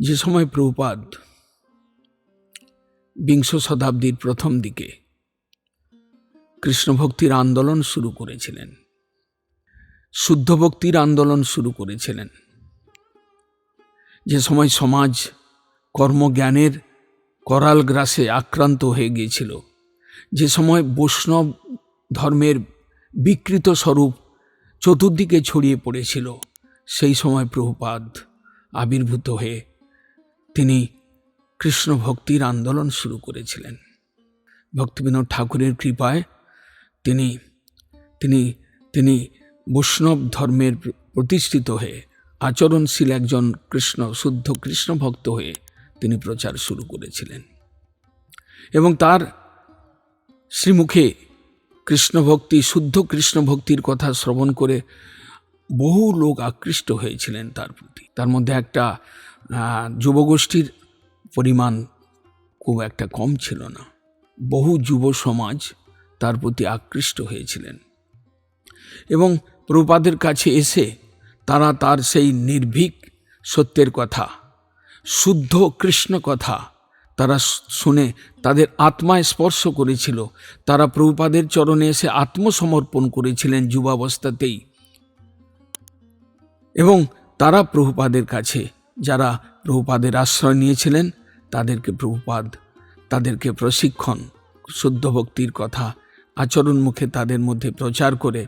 যে সময় প্রভুপাদ বিংশ শতাব্দীর প্রথম দিকে কৃষ্ণ ভক্তির আন্দোলন শুরু করেছিলেন শুদ্ধ ভক্তির আন্দোলন শুরু করেছিলেন, যে সময় সমাজ কর্মজ্ঞানের করাল গ্রাসে আক্রান্ত হয়ে গিয়েছিল, যে সময় বৈষ্ণব ধর্মের বিকৃত স্বরূপ চতুর্দিকে ছড়িয়ে পড়েছিল, সেই সময় প্রভুপাদ আবির্ভূত হয়ে তিনি কৃষ্ণ ভক্তির আন্দোলন শুরু করেছিলেন। ভক্তিবিনোদ ঠাকুরের কৃপায় তিনি তিনি তিনি বৈষ্ণব ধর্মের প্রতিষ্ঠিত হয়ে, আচরণশীল একজন কৃষ্ণ, শুদ্ধ কৃষ্ণ ভক্ত হয়ে তিনি প্রচার শুরু করেছিলেন। এবং তার শ্রীমুখে কৃষ্ণ ভক্তি, শুদ্ধ কৃষ্ণ ভক্তির কথা শ্রবণ করে বহু লোক আকৃষ্ট হয়েছিলেন তার প্রতি। তার মধ্যে একটা যুবগোষ্ঠীর পরিমাণ খুব একটা কম ছিল না। বহু যুব সমাজ তার প্রতি আকৃষ্ট হয়েছিলেন এবং প্রপাদের কাছে এসে তারা তার সেই নির্ভীক সত্যের কথা, শুদ্ধ কৃষ্ণ কথা তারা শুনে তাদের আত্মায় স্পর্শ করেছিল। তারা প্রভুপাদের চরণে এসে আত্মসমর্পণ করেছিলেন যুবাবস্থাতেই এবং তারা প্রভুপাদের কাছে যারা প্রভুপাদের আশ্রয় নিয়েছিলেন, তাদেরকে প্রভুপাদ, তাদেরকে প্রশিক্ষণ, শুদ্ধ ভক্তির কথা, আচরণ মুখে তাদের মধ্যে প্রচার করে,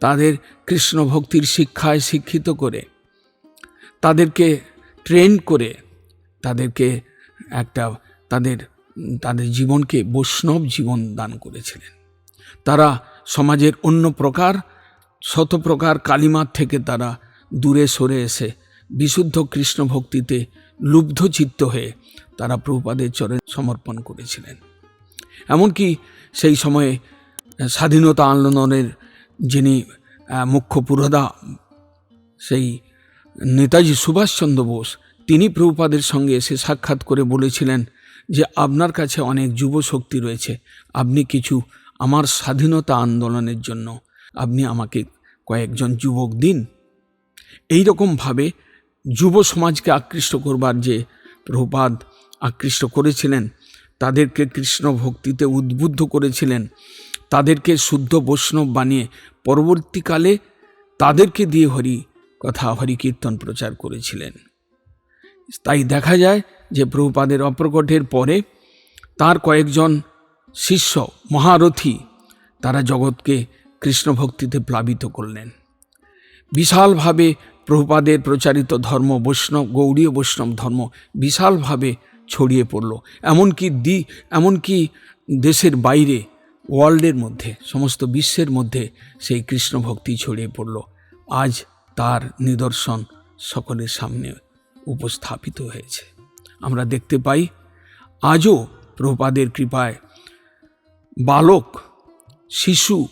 তাদের কৃষ্ণ ভক্তির শিক্ষায় শিক্ষিত করে, তাদেরকে ট্রেন করে, তাদেরকে একটা, তাদের তাদের জীবনকে বৈষ্ণব জীবন দান করেছিলেন। তারা সমাজের অন্য প্রকার, শত প্রকার কালিমার থেকে তারা দূরে সরে এসে বিশুদ্ধ কৃষ্ণ ভক্তিতে লুব্ধ চিত্ত হয়ে তারা প্রভুপাদের চরণে সমর্পণ করেছিলেন। এমনকি সেই সময়ে স্বাধীনতা আন্দোলনের যিনি মুখ্য পুরোধা, সেই নেতাজি সুভাষচন্দ্র বোস, তিনি প্রভুপাদের সঙ্গে এসে সাক্ষাৎ করে বলেছিলেন যে, আপনার কাছে অনেক যুব শক্তি রয়েছে। আপনি কিছু আমার স্বাধীনতা আন্দোলনের জন্য আপনি আমাকে কয়েকজন যুবক দিন। এই রকমভাবে যুব সমাজকে আকৃষ্ট করবার যে প্রভুপাদ আকৃষ্ট করেছিলেন, তাদেরকে কৃষ্ণ ভক্তিতে উদ্বুদ্ধ করেছিলেন, তাদেরকে শুদ্ধ বৈষ্ণব বানিয়ে পরবর্তীকালে তাদেরকে দিয়ে হরি কথা, হরি কীর্তন প্রচার করেছিলেন। তাই দেখা যায় যে প্রভুপাদের অপ্রকটের পরে তার কয়েকজন শিষ্য মহারথী, তারা জগৎকে কৃষ্ণ ভক্তিতে প্লাবিত করলেন। বিশালভাবে প্রভুপাদের প্রচারিত ধর্ম বৈষ্ণব গৌড়ীয় বৈষ্ণব ধর্ম বিশালভাবে ছড়িয়ে পড়ল। এমনকি দি, এমনকি দেশের বাইরে, ওয়ার্ল্ডের মধ্যে, সমস্ত বিশ্বের মধ্যে সেই কৃষ্ণ ভক্তি ছড়িয়ে পড়ল। আজ তার নিদর্শন সকলের সামনে উপস্থাপিত হয়েছে। আমরা দেখতে পাই, আজও প্রভুপাদের কৃপায় বালক, শিশু,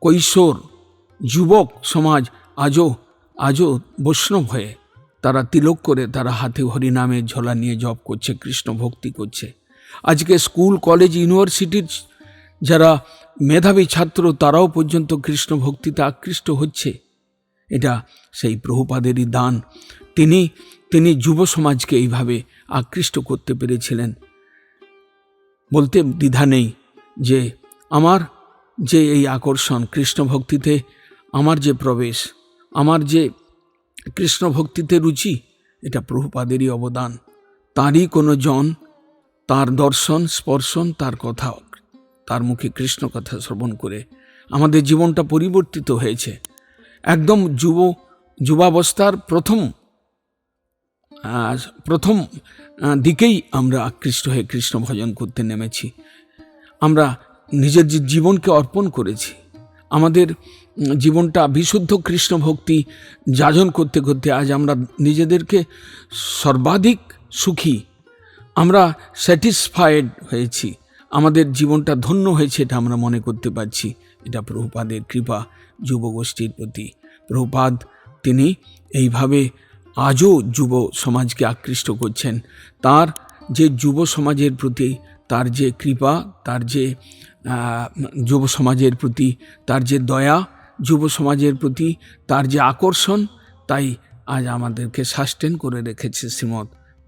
কৈশোর, যুবক সমাজ আজও আজও বৈষ্ণব হয়ে তারা তিলক করে তারা হাতে হরিনামের ঝোলা নিয়ে জপ করছে, কৃষ্ণ ভক্তি করছে। আজকে স্কুল, কলেজ, ইউনিভার্সিটির যারা মেধাবী ছাত্র, তারাও পর্যন্ত কৃষ্ণ ভক্তিতে আকৃষ্ট হচ্ছে। এটা সেই প্রভুপাদেরই দান। তিনি তিনি যুব সমাজকে এইভাবে আকৃষ্ট করতে পেরেছিলেন। বলতে দ্বিধা নেই যে, আমার যে এই আকর্ষণ কৃষ্ণ ভক্তিতে, আমার যে প্রবেশ আমার যে কৃষ্ণ ভক্তিতে রুচি, এটা প্রভুপাদেরই অবদান। তারই কোনো জন, তার দর্শন, স্পর্শন, তার কথা, তার মুখে কৃষ্ণ কথা শ্রবণ করে আমাদের জীবনটা পরিবর্তিত হয়েছে। একদম যুব, যুবাবস্থার প্রথম প্রথম দিকেই আমরা আকৃষ্ট হয়ে কৃষ্ণ ভজন করতে নেমেছি। আমরা নিজের জীবনকে অর্পণ করেছি। আমাদের জীবনটা বিশুদ্ধ কৃষ্ণ ভক্তি যাজন করতে করতে আজ আমরা নিজেদেরকে সর্বাধিক সুখী, আমরা স্যাটিসফাইড হয়েছি। আমাদের জীবনটা ধন্য হয়েছে এটা আমরা মনে করতে পারছি। এটা প্রভুপাদের কৃপা যুবগোষ্ঠীর প্রতি। প্রভুপাদ, তিনি এইভাবে আজও যুব সমাজকে আকৃষ্ট করছেন। তার যে যুব সমাজের প্রতি, তার যে কৃপা, তার যে যুব সমাজের প্রতি, তার যে দয়া যুব সমাজের প্রতি তার যে আকর্ষণ, তাই আজ আমাদেরকে সাস্টেন করে রেখেছে শ্রীমৎ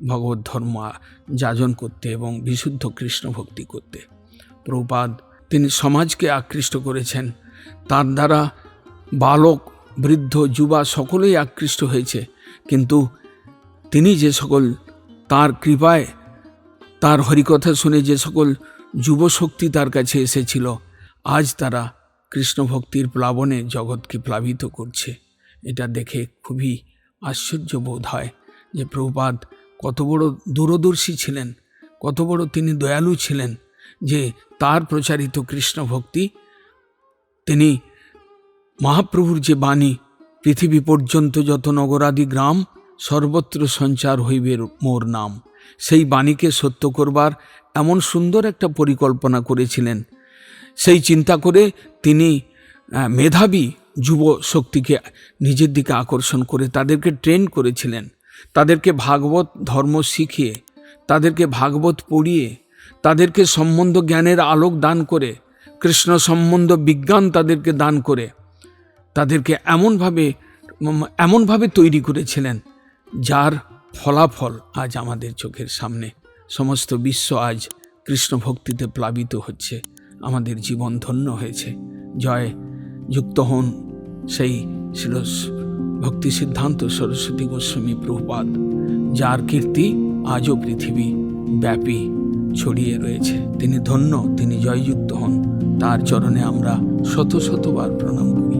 ভগবত ধর্ম যাজন করতে এবং বিশুদ্ধ কৃষ্ণ ভক্তি করতে। প্রপাদ তিনি সমাজকে আকৃষ্ট করেছেন। তার দ্বারা বালক, বৃদ্ধ, যুবা সকলেই আকৃষ্ট হয়েছে। কিন্তু তিনি যে সকল তার কৃপায়, তার হরিকথা শুনে যে সকল যুবশক্তি তার কাছে এসেছিল, আজ তারা কৃষ্ণ ভক্তির প্লাবনে জগৎকে প্লাবিত করছে। এটা দেখে খুবই আশ্চর্য বোধ হয় যে প্রভুপাদ কত বড় দূরদর্শী ছিলেন, কত বড় তিনি দয়ালু ছিলেন যে তার প্রচারিত কৃষ্ণ ভক্তি তিনি মহাপ্রভুর যে বাণী, পৃথিবী পর্যন্ত যত নগরাদি গ্রাম, সর্বত্র সঞ্চার হইবে মোর নাম। সেই বাণীকে সত্য করবার এমন সুন্দর একটা পরিকল্পনা করেছিলেন সেই চিন্তা করে তিনি মেধাবী যুব শক্তিকে নিজের দিকে আকর্ষণ করে তাদেরকে ট্রেন করেছিলেন। তাদেরকে ভাগবত ধর্ম শিখিয়ে, তাদেরকে ভাগবত পড়িয়ে, তাদেরকে সম্বন্ধ জ্ঞানের আলোক দান করে, কৃষ্ণ সম্বন্ধ বিজ্ঞান তাদেরকে দান করে, তাদেরকে এমনভাবে এমনভাবে তৈরি করেছিলেন, যার ফলাফল আজ আমাদের চোখের সামনে। সমস্ত বিশ্ব আজ কৃষ্ণ ভক্তিতে প্লাবিত হচ্ছে। আমাদের জীবন ধন্য হয়েছে। জয়, যুক্ত হন সেই ছিল ভক্তি সিদ্ধান্ত সরস্বতী গোস্বামী প্রভুপাদ, যার কীর্তি আজও পৃথিবী ব্যাপী ছড়িয়ে রয়েছে। তিনি ধন্য, তিনি জয়যুক্ত হন। তার চরণে আমরা শত শতবার প্রণাম করি।